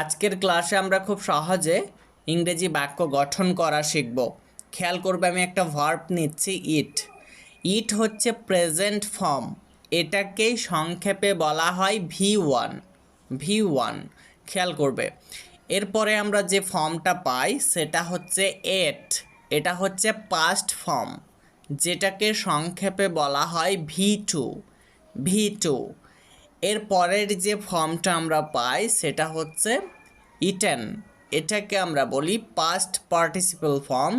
আজকের ক্লাসে আমরা খুব সহজে ইংরেজি বাক্য গঠন করা শিখব। খেয়াল করবে, আমি একটা ভার্ব নিচ্ছি ইট ইট হচ্ছে প্রেজেন্ট ফর্ম এটাকেই সংক্ষেপে বলা হয় ভি ওয়ান ভি ওয়ান খেয়াল করবে। এরপরে আমরা যে ফর্মটা পাই, সেটা হচ্ছে এট এটা হচ্ছে পাস্ট ফর্ম যেটাকে সংক্ষেপে বলা হয় ভি টু ভি টু এর পরের যে ফর্মটা আমরা পাই, সেটা হচ্ছে ইটেন। এটাকে আমরা বলি পাস্ট পার্টিসিপাল ফর্ম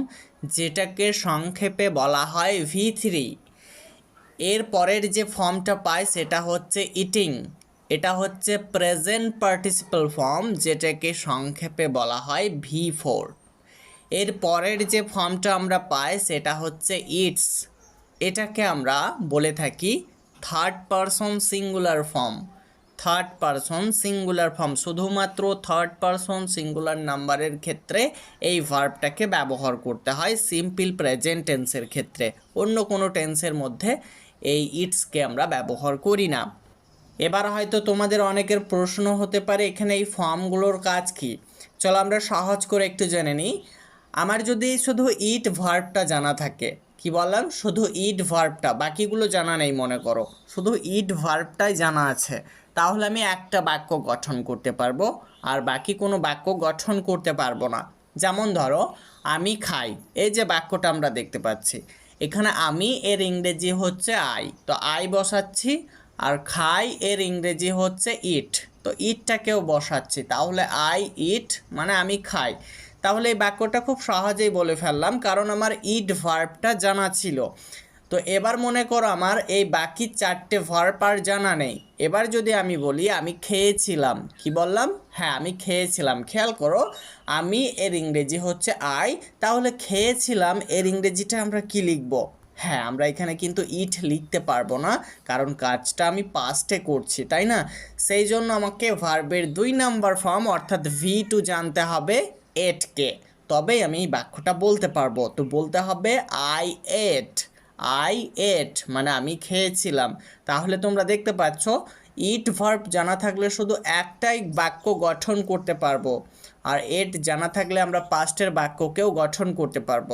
যেটাকে সংক্ষেপে বলা হয় ভি থ্রি এর পরের যে ফর্মটা পাই, সেটা হচ্ছে ইটিং এটা হচ্ছে প্রেজেন্ট পার্টিসিপাল ফর্ম যেটাকে সংক্ষেপে বলা হয় ভি ফোর এর পরের যে ফর্মটা আমরা পাই, সেটা হচ্ছে ইটস এটাকে আমরা বলে থাকি third person singular form third person singular form শুধুমাত্র থার্ড পারসন সিঙ্গুলার নাম্বারের ক্ষেত্রে এই ভার্বটাকে ব্যবহার করতে হয় সিম্পল প্রেজেন্ট টেন্সের ক্ষেত্রে। অন্য কোনো টেন্সের মধ্যে এই ইটসকে আমরা ব্যবহার করি না। এবার হয়তো তোমাদের অনেকের প্রশ্ন হতে পারে, এখানে এই ফর্মগুলোর কাজ কি? চলো আমরা সহজ করে একটু জেনে নিই। আমার যদি শুধু ইট ভার্বটা জানা থাকে কি বললাম? শুধু ইট ভার্বটা বাকিগুলো জানা নেই, মনে করো। শুধু ইট ভার্বটাই জানা আছে। তাহলে আমি একটা বাক্য গঠন করতে পারব, আর বাকি কোনো বাক্য গঠন করতে পারব না। যেমন ধরো, আমি খাই। এই যে বাক্যটা আমরা দেখতে পাচ্ছি। এখানে আমি এর ইংরেজি হচ্ছে আই তো আই বসাচ্ছি, আর খাই এর ইংরেজি হচ্ছে ইট তো ইটটাকেও বসাচ্ছি। তাহলে আই ইট মানে আমি খাই। তাহলে এই বাক্যটা খুব সহজেই বলে ফেললাম, কারণ আমার ইট ভার্বটা জানা ছিল। তো এবার মনে করো আমার এই বাকি চারটে ভার্ব আর জানা নেই। এবার যদি আমি বলি, আমি খেয়েছিলাম। কি বললাম? হ্যাঁ আমি খেয়েছিলাম। খেয়াল করো, আমি এর ইংরেজি হচ্ছে আই তাহলে খেয়েছিলাম, এর ইংরেজিটা আমরা কি লিখব? হ্যাঁ আমরা এখানে কিন্তু ইট লিখতে পারব না, কারণ কাজটা আমি পাস্টে করছি, তাই না? সেই জন্য আমাকে ভার্বের দুই নাম্বার ফর্ম অর্থাৎ ভি টু জানতে হবে। এটকে তবেই আমি এই বাক্যটা বলতে পারব। তো বলতে হবে আই এট আই এট মানে আমি খেয়েছিলাম। তাহলে তোমরা দেখতে পাচ্ছ ইট ভার্ব জানা থাকলে শুধু একটাই বাক্য গঠন করতে পারব। আর এট জানা থাকলে আমরা পাস্টের বাক্যকেও গঠন করতে পারব।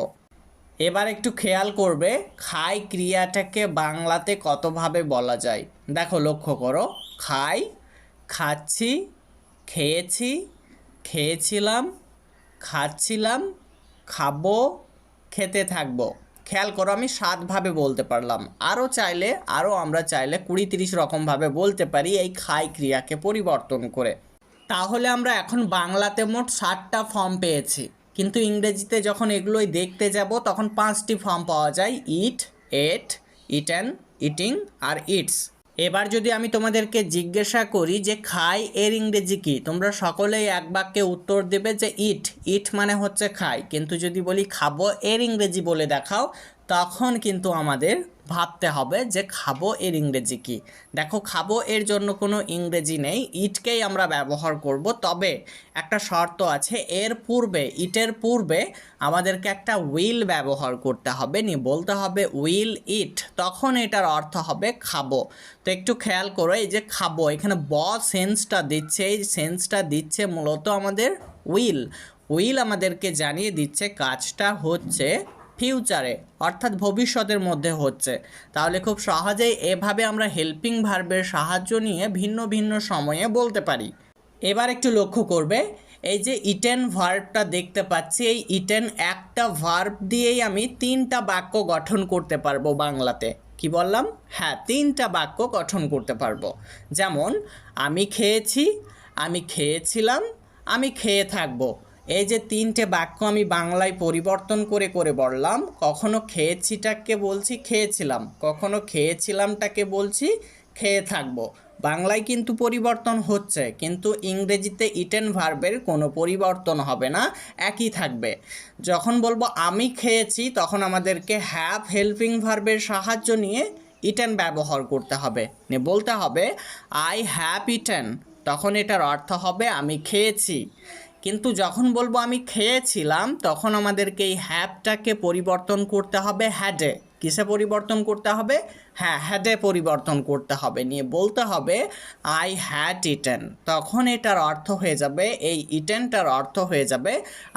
এবার একটু খেয়াল করবে, খাই ক্রিয়াটাকে বাংলাতে কতভাবে বলা যায়? দেখো, লক্ষ্য করো। খাই, খাচ্ছি, খেয়েছি, খেয়েছিলাম খাচ্ছিলাম, খাব, খেতে থাকব। খেয়াল করো, আমি সাতভাবে বলতে পারলাম। আরও চাইলে, আরও আমরা চাইলে কুড়ি তিরিশ রকমভাবে বলতে পারি এই খাই ক্রিয়াকে পরিবর্তন করে। তাহলে আমরা এখন বাংলাতে মোট ষাটটা ফর্ম পেয়েছি। কিন্তু ইংরেজিতে যখন এগুলোই দেখতে যাব, তখন পাঁচটি ফর্ম পাওয়া যায় ইট এট ইটেন ইটিং আর ইটস এবার যদি আমি তোমাদেরকে জিজ্ঞাসা করি যে খাই এর ইংরেজি কি, তোমরা সকলেই এক বাক্যে উত্তর দেবে যে ইট ইট মানে হচ্ছে খাই। কিন্তু যদি বলি খাব এর ইংরেজি বলে দেখাও, তখন কিন্তু আমাদের ভাবতে হবে যে খাব এর ইংরেজি কি। দেখো, খাব এর জন্য কোনো ইংরেজি নেই, ইটকেই আমরা ব্যবহার করব। তবে একটা শর্ত আছে, এর পূর্বে, ইটের পূর্বে আমাদেরকে একটা উইল ব্যবহার করতে হবে। নি, বলতে হবে উইল ইট, তখন এটার অর্থ হবে খাব। তো একটু খেয়াল করো, এই যে খাব, এখানে ব সেন্সটা দিচ্ছে, এই সেন্সটা দিচ্ছে মূলত আমাদের উইল। উইল আমাদেরকে জানিয়ে দিচ্ছে, কাজটা হচ্ছে ফিউচারে অর্থাৎ ভবিষ্যতের মধ্যে হচ্ছে। তাহলে খুব সহজেই এভাবে আমরা হেল্পিং ভার্বের সাহায্য নিয়ে ভিন্ন ভিন্ন সময়ে বলতে পারি। এবার একটু লক্ষ্য করবে, এই যে ইটেন ভার্বটা দেখতে পাচ্ছি, এই ইটেন একটা ভার্ব দিয়েই আমি তিনটা বাক্য গঠন করতে পারব বাংলাতে। কি বললাম? হ্যাঁ তিনটা বাক্য গঠন করতে পারব। যেমন, আমি খেয়েছি, আমি খেয়েছিলাম, আমি খেয়ে থাকব। এই যে তিনটে বাক্য আমি বাংলায় পরিবর্তন করে করে বললাম, কখনো খেয়েছিটাকে বলছি, খেয়েছিলাম। কখনো খেয়েছিলামটাকে বলছি, খেয়ে থাকব। বাংলায় কিন্তু পরিবর্তন হচ্ছে, কিন্তু ইংরেজিতে ইটেন ভার্বের কোনো পরিবর্তন হবে না, একই থাকবে। যখন বলব আমি খেয়েছি, তখন আমাদেরকে হ্যাভ হেল্পিং ভার্বের সাহায্য নিয়ে ইটেন ব্যবহার করতে হবে। বলতে হবে আই হ্যাভ ইটেন তখন এটার অর্থ হবে, আমি খেয়েছি। কিন্তু যখন বলব আমি খেয়েছিলাম, তখন আমাদেরকে এই হ্যাপটাকে পরিবর্তন করতে হবে হ্যাডে। কিসে পরিবর্তন করতে হবে? হ্যাঁ হ্যাডে পরিবর্তন করতে হবে। নিয়ে বলতে হবে, আই হ্যাড ইটেন। তখন এটার অর্থ হয়ে যাবে, এই ইটেনটার অর্থ হয়ে যাবে,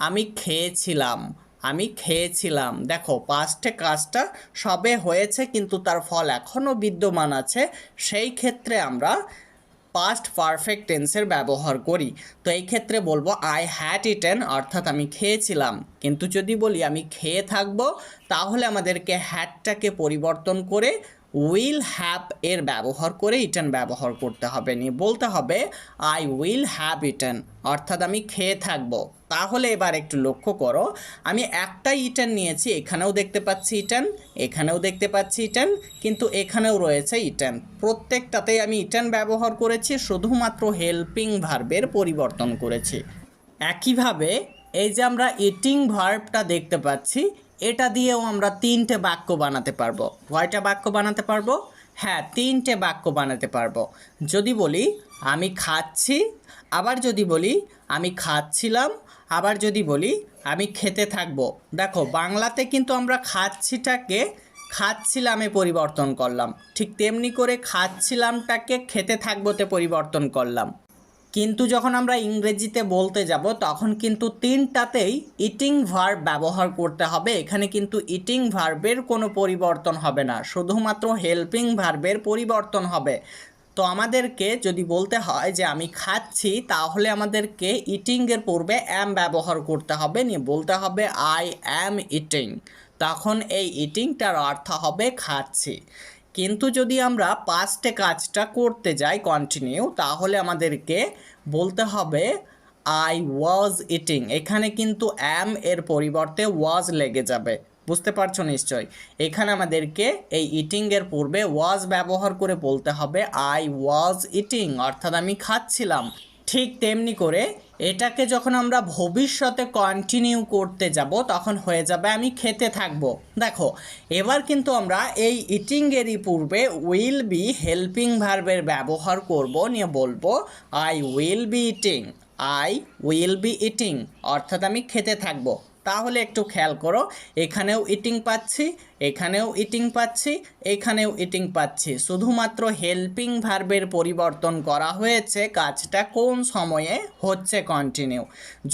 আমি খেয়েছিলাম আমি খেয়েছিলাম। দেখো পাস্টে কাজটা সবে হয়েছে, কিন্তু তার ফল এখনও বিদ্যমান আছে। সেই ক্ষেত্রে আমরা পাস্ট পারফেক্ট টেন্সের ব্যবহার করি। তো এই ক্ষেত্রে বলব আই হ্যাড ইটেন অর্থাৎ আমি খেয়েছিলাম। কিন্তু যদি বলি আমি খেয়ে থাকব, তাহলে আমাদেরকে হ্যাডটাকে পরিবর্তন করে উইল হ্যাভ এর ব্যবহার করে ইটেন ব্যবহার করতে হবে। নিয়ে বলতে হবে আই উইল হ্যাভ ইটেন অর্থাৎ আমি খেয়ে থাকব। তাহলে এবার একটু লক্ষ্য করো, আমি একটাই ইটেন নিয়েছি, এখানেও দেখতে পাচ্ছি ইটেন এখানেও দেখতে পাচ্ছি ইটেন কিন্তু এখানেও রয়েছে ইটেন প্রত্যেকটাতেই আমি ইটেন ব্যবহার করেছি, শুধুমাত্র হেল্পিং ভার্বের পরিবর্তন করেছি। একইভাবে, এই যে আমরা ইটিং ভার্বটা দেখতে পাচ্ছি এটা দিয়েও আমরা তিনটে বাক্য বানাতে পারব। কয়টা বাক্য বানাতে পারব? হ্যাঁ তিনটে বাক্য বানাতে পারব। যদি বলি, আমি খাচ্ছি, আবার যদি বলি, আমি খাচ্ছিলাম, আবার যদি বলি, আমি খেতে থাকব। দেখো, বাংলাতে কিন্তু আমরা খাচ্ছিটাকে খাচ্ছিলামে পরিবর্তন করলাম। ঠিক তেমনি করে খাচ্ছিলামটাকে খেতে থাকবোতে পরিবর্তন করলাম। কিন্তু যখন আমরা ইংরেজিতে বলতে যাব, তখন কিন্তু তিনটাতেই ইটিং ভার্ব ব্যবহার করতে হবে। এখানে কিন্তু ইটিং ভার্বের কোনো পরিবর্তন হবে না, শুধুমাত্র হেল্পিং ভার্বের পরিবর্তন হবে। তো আমাদেরকে যদি বলতে হয় যে আমি খাচ্ছি, তাহলে আমাদেরকে ইটিংয়ের পূর্বে অ্যাম ব্যবহার করতে হবে। নিয়ে বলতে হবে আই অ্যাম ইটিং তখন এই ইটিংটার অর্থ হবে খাচ্ছি। কিন্তু যদি আমরা পাস্টে কাজটা করতে যাই কন্টিনিউ তাহলে আমাদেরকে বলতে হবে আই ওয়াজ ইটিং এখানে কিন্তু অ্যাম এর পরিবর্তে ওয়াজ লেগে যাবে। বুঝতে পারছ নিশ্চয় এখানে আমাদেরকে এই ইটিং এর পূর্বে ওয়াজ ব্যবহার করে বলতে হবে আই ওয়াজ ইটিং অর্থাৎ আমি খাচ্ছিলাম। ঠিক তেমনি করে এটাকে যখন আমরা ভবিষ্যতে কন্টিনিউ করতে যাব, তখন হয়ে যাবে আমি খেতে থাকব। দেখো, এবার কিন্তু আমরা এই ইটিংয়েরই পূর্বে উইল বি হেল্পিং ভার্বের ব্যবহার করব নিয়ে বলব I will be eating I will be eating অর্থাৎ আমি খেতে থাকব। তাহলে একটু খেয়াল করো, এখানেও ইটিং পাচ্ছি, এখানেও ইটিং পাচ্ছি, এখানেও ইটিং পাচ্ছি। শুধুমাত্র হেল্পিং ভার্বের পরিবর্তন করা হয়েছে, কাজটা কোন সময়ে হচ্ছে কন্টিনিউ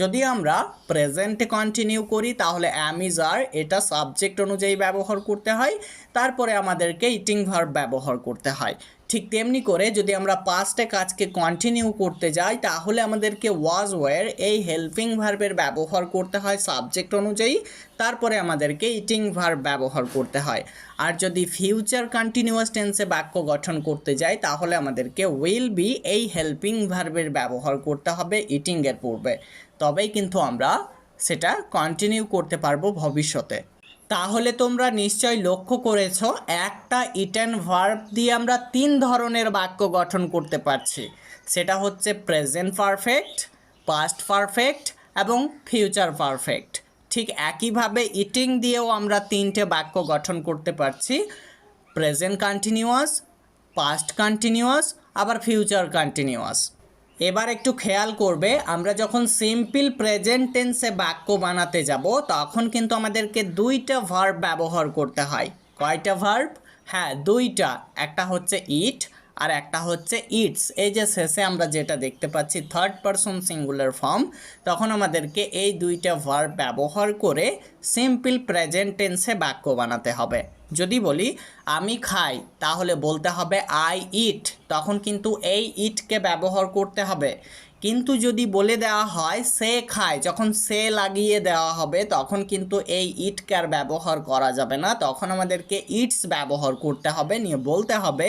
যদি আমরা প্রেজেন্টে কন্টিনিউ করি, তাহলে অ্যামিজার এটা সাবজেক্ট অনুযায়ী ব্যবহার করতে হয়, তারপরে আমাদেরকে ইটিং ভার্ব ব্যবহার করতে হয়। ঠিক তেমনি করে যদি আমরা পাস্টে কাজকে কন্টিনিউ করতে যাই, তাহলে আমাদেরকে ওয়াজ ওয়ার এই হেল্পিং ভার্বের ব্যবহার করতে হয় সাবজেক্ট অনুযায়ী, তারপরে আমাদেরকে ইটিং ভার্ব ব্যবহার করতে হয়। আর যদি ফিউচার কন্টিনিউয়াস টেন্সে বাক্য গঠন করতে যাই, তাহলে আমাদেরকে উইল বি এই হেল্পিং ভার্বের ব্যবহার করতে হবে ইটিংয়ের পূর্বে। তবেই কিন্তু আমরা সেটা কন্টিনিউ করতে পারব ভবিষ্যতে। তাহলে তোমরা নিশ্চয় লক্ষ্য করেছ, একটা ইটেন ভার্ব দিয়ে আমরা তিন ধরনের বাক্য গঠন করতে পারছি। সেটা হচ্ছে প্রেজেন্ট পারফেক্ট, পাস্ট পারফেক্ট এবং ফিউচার পারফেক্ট। ঠিক একইভাবে ইটিং দিয়েও আমরা তিনটে বাক্য গঠন করতে পারছি। প্রেজেন্ট কন্টিনিউয়াস, পাস্ট কন্টিনিউয়াস, আবার ফিউচার কন্টিনিউয়াস। এবার একটু খেয়াল করবে, আমরা যখন সিম্পল প্রেজেন্ট টেন্সে বাক্য বানাতে যাব, তখন কিন্তু আমাদেরকে দুইটা ভার্ব ব্যবহার করতে হয়। কয়টা ভার্ব হ্যাঁ দুইটা। একটা হচ্ছে ইট আর একটা হচ্ছে ইটস। এই যে শেষে আমরা যেটা দেখতে পাচ্ছি থার্ড পারসন সিঙ্গুলার ফর্ম তখন আমাদেরকে এই দুইটা ভার্ব ব্যবহার করে সিম্পল প্রেজেন্ট টেন্সে বাক্য বানাতে হবে। যদি বলি, আমি খাই তাহলে বলতে হবে আই ইট তখন কিন্তু এই ইটকে ব্যবহার করতে হবে। কিন্তু যদি বলে দেওয়া হয়, সে খায় যখন সে লাগিয়ে দেওয়া হবে, তখন কিন্তু এই ইটকে আর ব্যবহার করা যাবে না। তখন আমাদেরকে ইটস ব্যবহার করতে হবে, নিয়ে বলতে হবে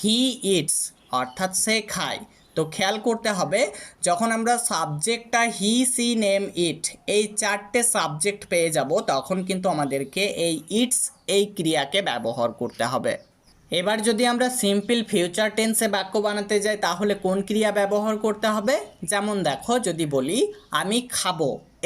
হি ইটস, অর্থাৎ সে খায়। তো খেয়াল করতে হবে, যখন আমরা সাবজেক্টটা হি, সি, নেম, ইট এই চারটে সাবজেক্ট পেয়ে যাব, তখন কিন্তু আমাদেরকে এই ইটস এই ক্রিয়াকে ব্যবহার করতে হবে। এবার যদি আমরা সিম্পল ফিউচার টেন্সে বাক্য বানাতে যাই, তাহলে কোন ক্রিয়া ব্যবহার করতে হবে? যেমন দেখো, যদি বলি, আমি খাব।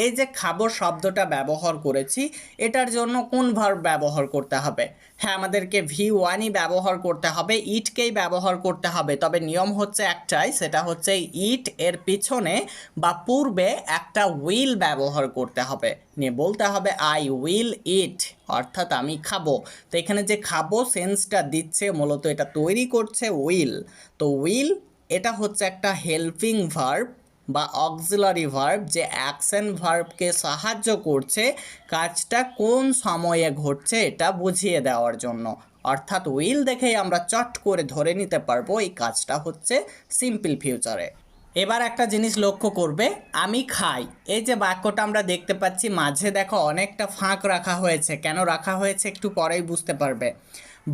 এই যে খাব শব্দটা ব্যবহার করেছি, এটার জন্য কোন ভার্ব ব্যবহার করতে হবে? হ্যাঁ আমাদেরকে ভি ওয়ানই ব্যবহার করতে হবে ইটকেই ব্যবহার করতে হবে, তবে নিয়ম হচ্ছে একটাই, সেটা হচ্ছে ইট এর পিছনে বা পূর্বে একটা উইল ব্যবহার করতে হবে। নিয়ে বলতে হবে আই উইল ইট অর্থাৎ আমি খাব। তো এখানে যে খাব সেন্সটা দিচ্ছে, মূলত এটা তৈরি করছে উইল তো উইল এটা হচ্ছে একটা হেল্পিং ভার্ব বা অক্সিলারি ভার্ব যে অ্যাকশন ভার্বকে সাহায্য করছে কাজটা কোন সময়ে ঘটছে এটা বুঝিয়ে দেওয়ার জন্য। অর্থাৎ উইল দেখেই আমরা চট করে ধরে নিতে পারব এই কাজটা হচ্ছে সিম্পল ফিউচারে এবার একটা জিনিস লক্ষ্য করবে, আমি খাই। এই যে বাক্যটা আমরা দেখতে পাচ্ছি, মাঝে দেখো অনেকটা ফাঁক রাখা হয়েছে। কেন রাখা হয়েছে একটু পরেই বুঝতে পারবে।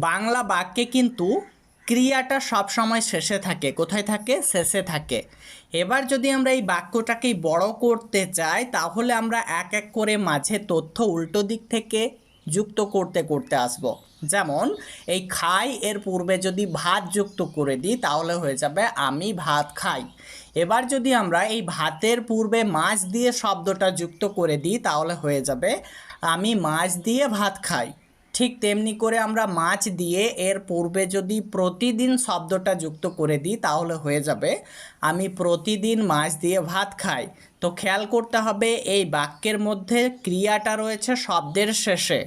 বাংলা বাক্যে কিন্তু ক্রিয়াটা সব সময় শেষে থাকে, কোথায় থাকে? শেষে থাকে। এবার যদি আমরা এই বাক্যটাকেই বড় করতে চাই, তাহলে আমরা এক এক করে মাঝে তথ্য উল্টো দিক থেকে যুক্ত করতে করতে আসব। যেমন, এই খাই এর পূর্বে যদি ভাত যুক্ত করে দিই, তাহলে হয়ে যাবে, আমি ভাত খাই। এবার যদি আমরা এই ভাতের পূর্বে মাছ দিয়ে শব্দটা যুক্ত করে দিই, তাহলে হয়ে যাবে, আমি মাছ দিয়ে ভাত খাই। ঠিক তেমনি করে আমরা মাছ দিয়ে এর পূর্বে যদি প্রতিদিন শব্দটা যুক্ত করে দিই, তাহলে হয়ে যাবে, আমি প্রতিদিন মাছ দিয়ে ভাত খাই। তো খেয়াল করতে হবে, এই বাক্যের মধ্যে ক্রিয়াটা রয়েছে শব্দের শেষে।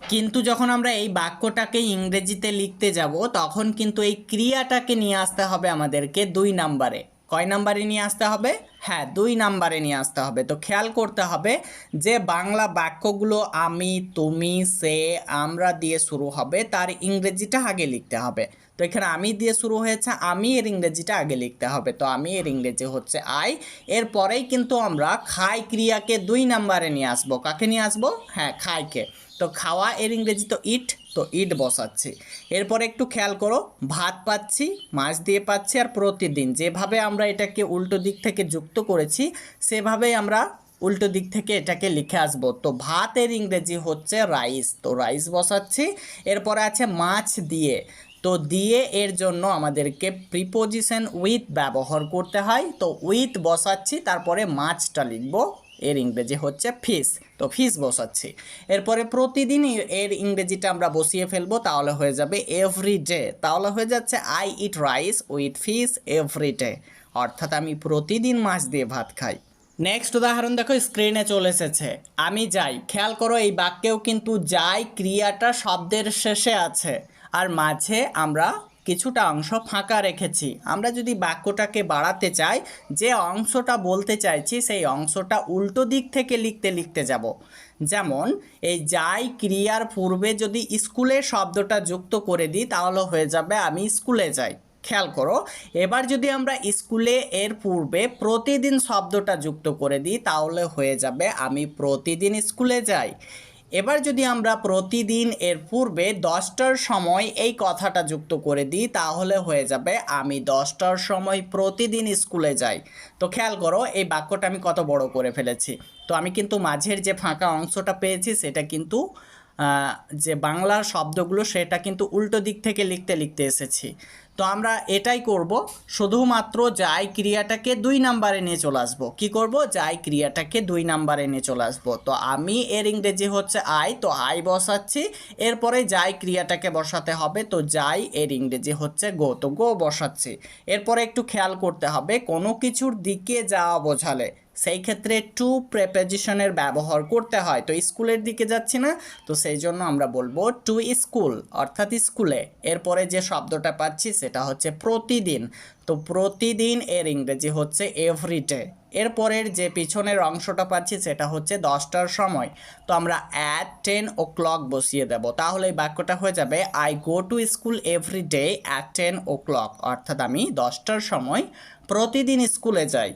কিন্তু যখন আমরা এই বাক্যটাকে ইংরেজিতে লিখতে যাব, তখন কিন্তু এই ক্রিয়াটাকে নিয়ে আসতে হবে আমাদেরকে দুই নাম্বারে। কয় নাম্বারে নিয়ে আসতে হবে? হ্যাঁ দুই নাম্বারে নিয়ে আসতে হবে। তো খেয়াল করতে হবে যে বাংলা বাক্যগুলো আমি, তুমি, সে, আমরা দিয়ে শুরু হবে, তার ইংরেজিটা আগে লিখতে হবে। তো এখানে আমি দিয়ে শুরু হয়েছে, আমি এর ইংরেজিটা আগে লিখতে হবে। তো আমি এর ইংরেজি হচ্ছে আই। এরপরেই কিন্তু আমরা খাই ক্রিয়াকে দুই নাম্বারে নিয়ে আসব। কাকে নিয়ে আসব? হ্যাঁ খাইকে। তো খাওয়া এর ইংরেজি তো ইট। তো ইট বসাচ্ছি। এরপরে একটু খেয়াল করো, ভাত পাচ্ছি, মাছ দিয়ে পাচ্ছি আর প্রতিদিন। যেভাবে আমরা এটাকে উল্টো দিক থেকে যুক্ত করেছি, সেভাবেই আমরা উল্টো দিক থেকে এটাকে লিখে আসব। তো ভাতের ইংরেজি হচ্ছে রাইস। তো রাইস বসাচ্ছি, এরপরে আছে মাছ দিয়ে। তো দিয়ে এর জন্য আমাদেরকে প্রিপোজিশন উইথ ব্যবহার করতে হয়। তো উইথ বসাচ্ছি, তারপরে মাছটা লিখব। এর ইংরেজি হচ্ছে ফিস। তো ফিস বসাচ্ছি। এরপরে প্রতিদিন এর ইংরেজিটা আমরা বসিয়ে ফেলব, তাহলে হয়ে যাবে এভরি ডে তাহলে হয়ে যাচ্ছে I eat rice with fish every day অর্থাৎ আমি প্রতিদিন মাছ দিয়ে ভাত খাই। নেক্সট উদাহরণ দেখো স্ক্রিনে চলে এসেছে। আমি যাই। খেয়াল করো, এই বাক্যেও কিন্তু যাই ক্রিয়াটা শব্দের শেষে আছে। আর মাঝে আমরা কিছুটা অংশ ফাঁকা রেখেছি। আমরা যদি বাক্যটাকে বাড়াতে চাই, যে অংশটা বলতে চাইছি, সেই অংশটা উল্টো দিক থেকে লিখতে লিখতে যাব। যেমন, এই যাই ক্রিয়ার পূর্বে যদি স্কুলে শব্দটা যুক্ত করে দিই, তাহলে হয়ে যাবে আমি স্কুলে যাই। খেয়াল করো, এবার যদি আমরা স্কুলে এর পূর্বে প্রতিদিন শব্দটা যুক্ত করে দিই, তাহলে হয়ে যাবে আমি প্রতিদিন স্কুলে যাই। এবার যদি আমরা প্রতিদিন এর পূর্বে দশটার সময় এই কথাটা যুক্ত করে দিই, তাহলে হয়ে যাবে আমি দশটার সময় প্রতিদিন স্কুলে যাই। তো খেয়াল করো, এই বাক্যটা আমি কত বড় করে ফেলেছি। তো আমি কিন্তু মাঝের যে ফাঁকা অংশটা পেয়েছি, সেটা কিন্তু যে বাংলা শব্দগুলো, সেটা কিন্তু উল্টো দিক থেকে লিখতে লিখতে এসেছি। তো আমরা এটাই করব, শুধুমাত্র যাই ক্রিয়াটাকে দুই নাম্বারে নিয়ে চলে আসব। কি করব? যাই ক্রিয়াটাকে দুই নাম্বারে নিয়ে চলে আসব। তো আমি এর ইংরেজি হচ্ছে আই তো আই বসাচ্ছি। এরপরে যাই ক্রিয়াটাকে বসাতে হবে, তো যাই এর ইংরেজি হচ্ছে গো তো গো বসাচ্ছি। এরপরে একটু খেয়াল করতে হবে, কোনো কিছুর দিকে যাওয়া বোঝালে। সেই ক্ষেত্রে টু প্রেপোজিশনের ব্যবহার করতে হয়। তো স্কুলের দিকে যাচ্ছি না, তো সেই জন্য আমরা বলব টু স্কুল অর্থাৎ স্কুলে। এরপরে যে শব্দটা পাচ্ছি সেটা হচ্ছে প্রতিদিন। তো প্রতিদিন এর ইংরেজি হচ্ছে এভরিডে এরপরের যে পিছনের অংশটা পাচ্ছি সেটা হচ্ছে দশটার সময়। তো আমরা অ্যাট টেন ও ক্লক বসিয়ে দেব। তাহলে এই বাক্যটা হয়ে যাবে I go to school every day at ten o'clock অর্থাৎ আমি দশটার সময় প্রতিদিন স্কুলে যাই।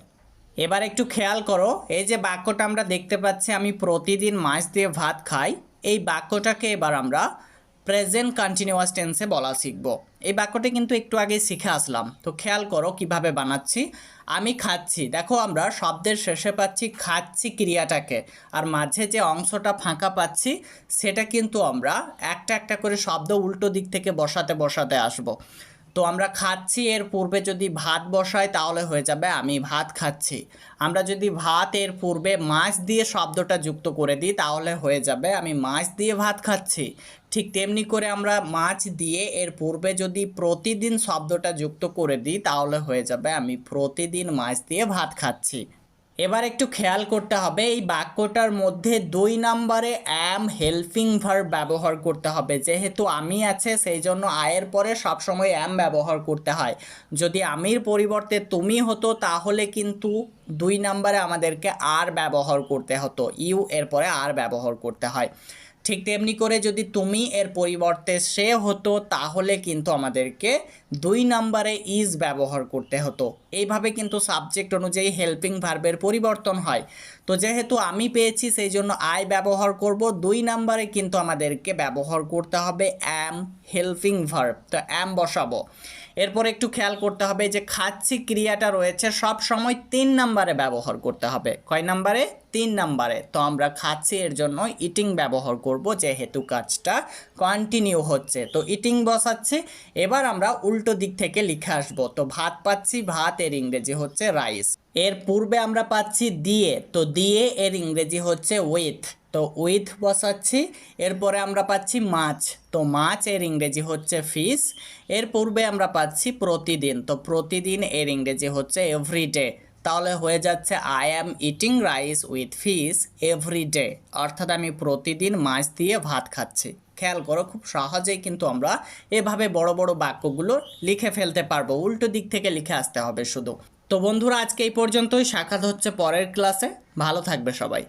এবার একটু খেয়াল করো, এই যে বাক্যটা আমরা দেখতে পাচ্ছি, আমি প্রতিদিন মাছ দিয়ে ভাত খাই, এই বাক্যটাকে এবার আমরা প্রেজেন্ট কন্টিনিউয়াস টেন্সে বলা শিখব। এই বাক্যটা কিন্তু একটু আগে শিখে আসলাম, তো খেয়াল করো কীভাবে বানাচ্ছি। আমি খাচ্ছি, দেখো আমরা শব্দের শেষে পাচ্ছি খাচ্ছি ক্রিয়াটাকে, আর মাঝে যে অংশটা ফাঁকা পাচ্ছি, সেটা কিন্তু আমরা একটা একটা করে শব্দ উল্টো দিক থেকে বসাতে বসাতে আসব। তো আমরা খাচ্ছি, এর পূর্বে যদি ভাত বসাই তাহলে হয়ে যাবে আমি ভাত খাচ্ছি। আমরা যদি ভাত, এর পূর্বে মাছ দিয়ে শব্দটা যুক্ত করে দিই তাহলে হয়ে যাবে আমি মাছ দিয়ে ভাত খাচ্ছি। ঠিক তেমনি করে আমরা মাছ দিয়ে, এর পূর্বে যদি প্রতিদিন শব্দটা যুক্ত করে দিই তাহলে হয়ে যাবে আমি প্রতিদিন মাছ দিয়ে ভাত খাচ্ছি। এবার একটু খেয়াল করতে হবে, এই বাক্যটার মধ্যে দুই নাম্বারে অ্যাম হেল্পিং ভার্ব ব্যবহার করতে হবে। যেহেতু আমি আছে, সেই জন্য আয়ের পরে সবসময় অ্যাম ব্যবহার করতে হয়। যদি আমির পরিবর্তে তুমি হতো, তাহলে কিন্তু দুই নাম্বারে আমাদেরকে আর ব্যবহার করতে হতো। ইউ এর পরে আর ব্যবহার করতে হয়। ঠিক তেমনি করে যদি তুমি এর পরিবর্তে সে হতো, তাহলে কিন্তু আমাদেরকে দুই নাম্বারে ইজ ব্যবহার করতে হতো। এইভাবে কিন্তু সাবজেক্ট অনুযায়ী হেল্পিং ভার্বের পরিবর্তন হয়। তো যেহেতু আমি পেয়েছি, সেই জন্য আই ব্যবহার করব। দুই নাম্বারে কিন্তু আমাদেরকে ব্যবহার করতে হবে অ্যাম হেল্পিং ভার্ব তো অ্যাম বসাবো। এরপর একটু খেয়াল করতে হবে যে খাচ্ছি ক্রিয়াটা রয়েছে, সব সময় তিন নাম্বারে ব্যবহার করতে হবে। কয় নাম্বারে? তিন নাম্বারে। তো আমরা খাচ্ছি এর জন্য ইটিং ব্যবহার করব, যেহেতু কাজটা কন্টিনিউ হচ্ছে। তো ইটিং বসাচ্ছি, এবার আমরা উল্টো দিক থেকে লিখে আসব। তো ভাত পাচ্ছি, ভাত এর ইংরেজি হচ্ছে রাইস এর পূর্বে আমরা পাচ্ছি দিয়ে, তো দিয়ে এর ইংরেজি হচ্ছে উইথ তো উইথ বসাচ্ছি। এরপরে আমরা পাচ্ছি মাছ। তো মাছ এর ইংরেজি হচ্ছে ফিশ এর পূর্বে আমরা পাচ্ছি প্রতিদিন। তো প্রতিদিন এর ইংরেজি হচ্ছে এভরিডে তাহলে হয়ে যাচ্ছে I am eating rice with fish every day অর্থাৎ আমি প্রতিদিন মাছ দিয়ে ভাত খাচ্ছি। খেয়াল করো, খুব সহজেই কিন্তু আমরা এভাবে বড় বড় বাক্যগুলো লিখে ফেলতে পারব। উল্টো দিক থেকে লিখে আসতে হবে শুধু। তো বন্ধুরা, আজকে এই পর্যন্তই। সাক্ষাৎ হচ্ছে পরের ক্লাসে ভালো থাকবে সবাই।